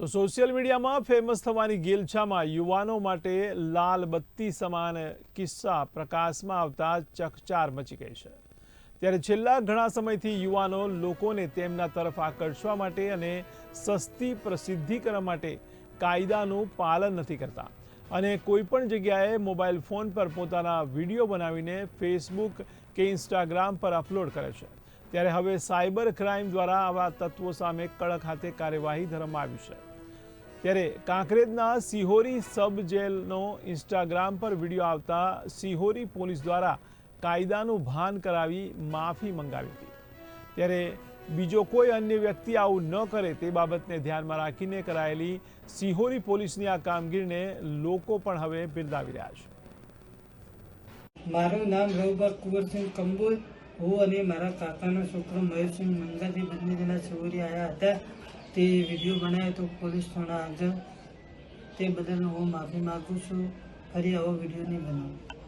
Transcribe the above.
તો સોશિયલ મીડિયામાં ફેમસ થવાની ગેલછામાં યુવાનો માટે લાલ બત્તી સમાન કિસ્સા પ્રકાશમાં આવતા ચકચાર મચી ગઈ છે. ત્યારે છેલ્લા ઘણા સમયથી યુવાનો લોકોને તેમના તરફ આકર્ષવા માટે અને સસ્તી પ્રસિદ્ધિ કરવા માટે કાયદાનું પાલન નથી કરતા અને કોઈ પણ જગ્યાએ મોબાઈલ ફોન પર પોતાના વીડિયો બનાવીને ફેસબુક કે ઇન્સ્ટાગ્રામ પર અપલોડ કરે છે. ત્યારે હવે સાયબર ક્રાઇમ દ્વારા આવા તત્વો સામે કડક હાથે કાર્યવાહી ધરવામાં આવી છે. ત્યારે કાંકરેજના સિહોરી સબ જેલનો ઇન્સ્ટાગ્રામ પર વીડિયો આવતા સિહોરી પોલીસ દ્વારા કાયદાનું ભાન કરાવી માફી મંગાવી હતી. ત્યારે બીજો કોઈ અન્ય વ્યક્તિ આવું ન કરે તે બાબતને ધ્યાનમાં રાખીને કરાયેલી સિહોરી પોલીસની આ કામગીરીને લોકો પણ હવે બિરદાવી રહ્યા છે. મારું નામ રઘુબા કુંવરસિંહ કંબોજ. હું અને મારા કાકાનો છોકરો મયુરસિંહ મંગાજી બંને જણા સિહોરી આવ્યા હતા. તે વીડિયો બનાવ્યો તો પોલીસ થોડા હાજર તે બદલ હું માફી માગું છું. ફરી આવો વીડિયો નહીં બનાવું.